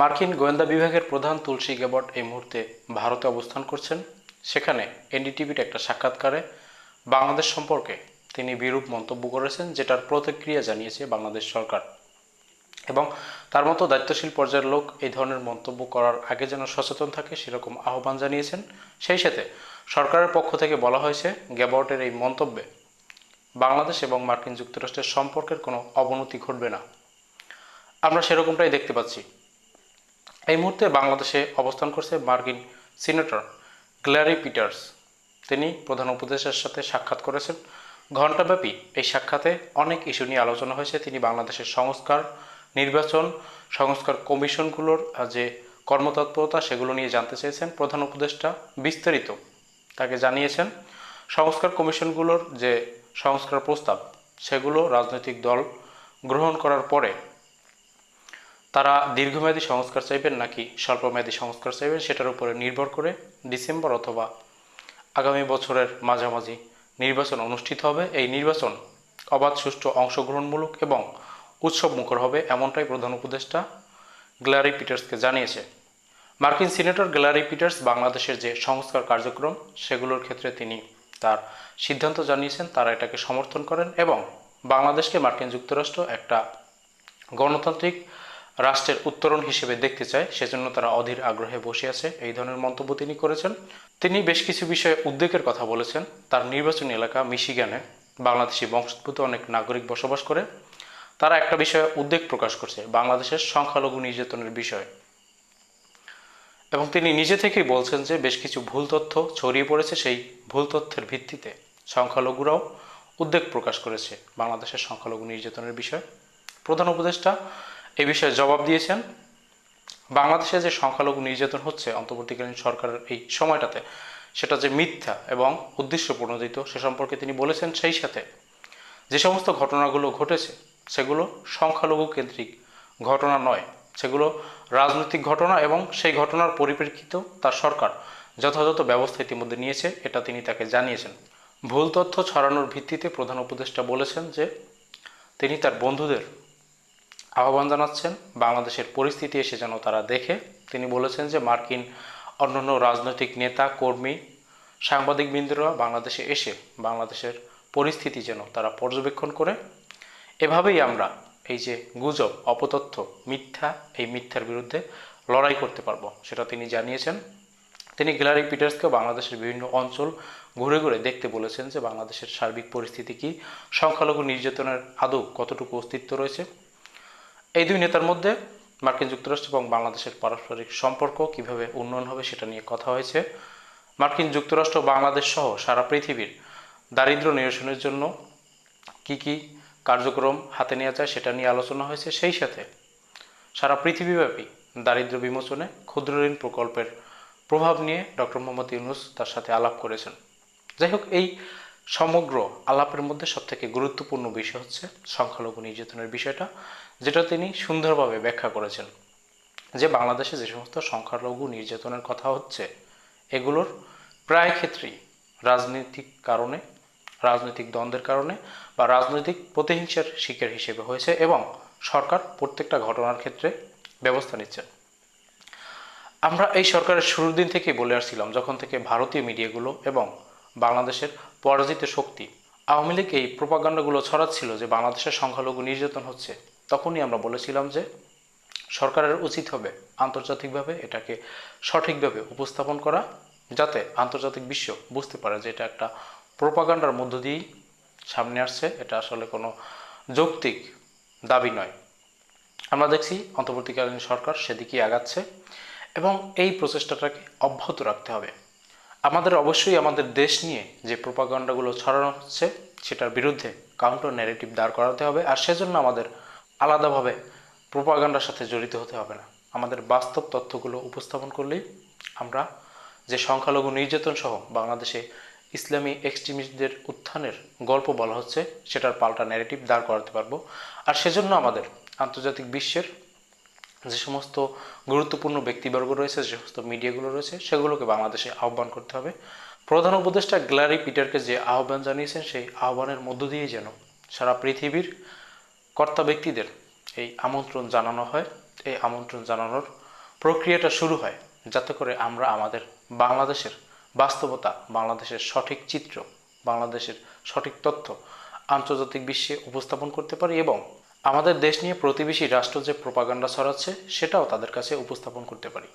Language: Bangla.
মার্কিন গোয়েন্দা বিভাগের প্রধান তুলসী গেবট এই মুহূর্তে ভারতে অবস্থান করছেন। সেখানে এনডিটিভির একটা সাক্ষাৎকারে বাংলাদেশ সম্পর্কে তিনি বিরূপ মন্তব্য করেছেন, যেটার প্রতিক্রিয়া জানিয়েছে বাংলাদেশ সরকার। এবং তার মতো দায়িত্বশীল পর্যায়ের লোক এই ধরনের মন্তব্য করার আগে যেন সচেতন থাকে, সেরকম আহ্বান জানিয়েছেন। সেই সাথে সরকারের পক্ষ থেকে বলা হয়েছে গ্যাবর্টের এই মন্তব্যে বাংলাদেশ এবং মার্কিন যুক্তরাষ্ট্রের সম্পর্কের কোনো অবনতি ঘটবে না। আমরা সেরকমটাই দেখতে পাচ্ছি। এই মুহূর্তে বাংলাদেশে অবস্থান করছে মার্কিন সিনেটর গ্ল্যারি পিটার্স। তিনি প্রধান উপদেষ্টার সাথে সাক্ষাৎ করেছেন। ঘণ্টাব্যাপী এই সাক্ষাতে অনেক ইস্যু নিয়ে আলোচনা হয়েছে। তিনি বাংলাদেশের সংস্কার, নির্বাচন, সংস্কার কমিশনগুলোর যে কর্মতৎপরতা, সেগুলো নিয়ে জানতে চেয়েছেন। প্রধান উপদেষ্টা বিস্তারিত তাকে জানিয়েছেন। সংস্কার কমিশনগুলোর যে সংস্কার প্রস্তাব, সেগুলো রাজনৈতিক দল গ্রহণ করার পরে তারা দীর্ঘমেয়াদী সংস্কার চাইবেন নাকি স্বল্পমেয়াদী সংস্কার চাইবেন সেটার উপরে নির্ভর করে ডিসেম্বর অথবা আগামী বছরের মাঝামাঝি নির্বাচন অনুষ্ঠিত হবে। এই নির্বাচন অবাধ, সুষ্ঠু, অংশগ্রহণমূলক এবং উৎসব মুখর হবে এমনটাই প্রধান উপদেষ্টা গ্ল্যারি পিটার্সকে জানিয়েছে। মার্কিন সিনেটর গ্যালারি পিটার্স বাংলাদেশের যে সংস্কার কার্যক্রম, সেগুলোর ক্ষেত্রে তিনি তার সিদ্ধান্ত জানিয়েছেন, তারা এটাকে সমর্থন করেন এবং বাংলাদেশকে মার্কিন যুক্তরাষ্ট্র একটা গণতান্ত্রিক রাষ্ট্রের উত্তরণ হিসেবে দেখতে চায়, সেজন্য তারা অধীর আগ্রহে বসে আছে। এই ধরনের মন্তব্য তিনি করেছেন। তিনি বেশ কিছু বিষয়ে উদ্বেগের কথা বলেছেন। তার নির্বাচনী এলাকা মিশিগানে বাংলাদেশি বংশোদ্ভূত অনেক নাগরিক বসবাস করে। তারা একটা বিষয়ে উদ্বেগ প্রকাশ করছে, বাংলাদেশের সংখ্যালঘু নির্যাতনের বিষয়ে। এবং তিনি নিজে থেকেই বলছেন যে বেশ কিছু ভুল তথ্য ছড়িয়ে পড়েছে সেই ভুল তথ্যের ভিত্তিতে। সংখ্যালঘুরাও উদ্বেগ প্রকাশ করেছে বাংলাদেশের সংখ্যালঘু নির্যাতনের বিষয়ে। প্রধান উপদেষ্টা এ বিষয়ে জবাব দিয়েছেন। বাংলাদেশে যে সংখ্যালঘু নির্যাতন হচ্ছে অন্তর্বর্তীকালীন সরকারের এই সময়টাতে, সেটা যে মিথ্যা এবং উদ্দেশ্য প্রণোদিত সে সম্পর্কে তিনি বলেছেন সেই সাথে যে সমস্ত ঘটনাগুলো ঘটেছে, সেগুলো সংখ্যালঘু কেন্দ্রিক ঘটনা নয়। সেগুলো রাজনৈতিক ঘটনা এবং সেই ঘটনার পরিপ্রেক্ষিতেও তার সরকার যথাযথ ব্যবস্থা ইতিমধ্যে নিয়েছে, এটা তিনি তাকে জানিয়েছেন। ভুল তথ্য ছড়ানোর ভিত্তিতে প্রধান উপদেষ্টা বলেছেন যে তিনি তার বন্ধুদের আহ্বান জানাচ্ছেন, বাংলাদেশের পরিস্থিতি এসে যেন তারা দেখে। তিনি বলেছেন যে মার্কিন অন্যান্য রাজনৈতিক নেতা, কর্মী সাংবাদিকবৃন্দরা বাংলাদেশে এসে বাংলাদেশের পরিস্থিতি যেন তারা পর্যবেক্ষণ করে। এভাবেই আমরা এই যে গুজব, অপতথ্য, মিথ্যা, এই মিথ্যার বিরুদ্ধে লড়াই করতে পারব, সেটা তিনি জানিয়েছেন। তিনি গ্যালারি পিটার্সকে বাংলাদেশের বিভিন্ন অঞ্চল ঘুরে ঘুরে দেখতে বলেছেন যে বাংলাদেশের সার্বিক পরিস্থিতি কী, সংখ্যালঘু নির্যাতনের আদৌ কতটুকু অস্তিত্ব রয়েছে। এই দুই নেতার মধ্যে মার্কিন যুক্তরাষ্ট্র এবং বাংলাদেশের পারস্পরিক সম্পর্ক কীভাবে উন্নয়ন হবে সেটা নিয়ে কথা হয়েছে। মার্কিন যুক্তরাষ্ট্র, বাংলাদেশ সহ সারা পৃথিবীর দারিদ্র্য নিরসনের জন্য কি কি কার্যক্রম হাতে নেওয়া যায় সেটা নিয়ে আলোচনা হয়েছে। সেই সাথে সারা পৃথিবীব্যাপী দারিদ্র্য বিমোচনে ক্ষুদ্র ঋণ প্রকল্পের প্রভাব নিয়ে ডক্টর মোহাম্মদ ইউনুস তার সাথে আলাপ করেছেন। যাই হোক, এই সমগ্র আলাপের মধ্যে সবথেকে গুরুত্বপূর্ণ বিষয় হচ্ছে সংখ্যালঘু নির্যাতনের বিষয়টা, যেটা তিনি সুন্দরভাবে ব্যাখ্যা করেছেন। যে বাংলাদেশে যে সমস্ত সংখ্যালঘু নির্যাতনের কথা হচ্ছে, এগুলোর প্রায় ক্ষেত্রেই রাজনৈতিক কারণে, রাজনৈতিক দ্বন্দ্বের কারণে বা রাজনৈতিক প্রতিহিংসার শিকার হিসেবে হয়েছে এবং সরকার প্রত্যেকটা ঘটনার ক্ষেত্রে ব্যবস্থা নিচ্ছে আমরা এই সরকারের শুরুর দিন থেকেই বলে আসছিলাম, যখন থেকে ভারতীয় মিডিয়াগুলো এবং বাংলাদেশের পরাজিত শক্তি। আওয়ামী লীগ এই প্রোপাগান্ডাগুলো ছড়াচ্ছিল যে বাংলাদেশের সংখ্যালঘু নির্যাতন হচ্ছে। তখনই আমরা বলেছিলাম যে সরকারের উচিত হবে আন্তর্জাতিকভাবে এটাকে সঠিকভাবে উপস্থাপন করা, যাতে আন্তর্জাতিক বিশ্ব বুঝতে পারে যে এটা একটা প্রোপাগান্ডার মধ্য দিয়েই সামনে আসছে। এটা আসলে কোনো যৌক্তিক দাবি নয়। আমরা দেখছি অন্তর্বর্তীকালীন সরকার সেদিকেই আগাচ্ছে এবং এই প্রচেষ্টাটাকে অব্যাহত রাখতে হবে। আমাদের অবশ্যই আমাদের দেশ নিয়ে যে প্রোপাগান্ডাগুলো ছড়ানো হচ্ছে, সেটার বিরুদ্ধে কাউন্টার ন্যারেটিভ দাঁড় করাতে হবে, আর সেজন্য আমাদের আলাদাভাবে প্রোপাগান্ডার সাথে জড়িত হতে হবে না। আমাদের বাস্তব তথ্যগুলো উপস্থাপন করলেই আমরা যে সংখ্যালঘু নির্যাতন সহ বাংলাদেশে ইসলামী এক্সট্রিমিস্টদের উত্থানের গল্প বলা হচ্ছে, সেটার পাল্টা ন্যারেটিভ দাঁড় করাতে পারব। আর সেজন্য আমাদের আন্তর্জাতিক বিশ্বের যে সমস্ত গুরুত্বপূর্ণ ব্যক্তিবর্গ রয়েছে, যে সমস্ত মিডিয়াগুলো রয়েছে, সেগুলোকে বাংলাদেশে আহ্বান করতে হবে। প্রধান উপদেষ্টা গ্ল্যারি পিটারকে যে আহ্বান জানিয়েছেন, সেই আহ্বানের মধ্য দিয়ে যেন সারা পৃথিবীর কর্তা ব্যক্তিদের এই আমন্ত্রণ জানানো হয়। এই আমন্ত্রণ জানানোর প্রক্রিয়াটা শুরু হয় যাতে করে আমরা আমাদের বাংলাদেশের বাস্তবতা, বাংলাদেশের সঠিক চিত্র, বাংলাদেশের সঠিক তথ্য আন্তর্জাতিক বিশ্বে উপস্থাপন করতে পারি এবং আমাদের দেশ নিয়ে প্রতিবেশী রাষ্ট্র যে প্রোপাগান্ডা ছড়াচ্ছে সেটাও তাদের কাছে উপস্থাপন করতে পারি।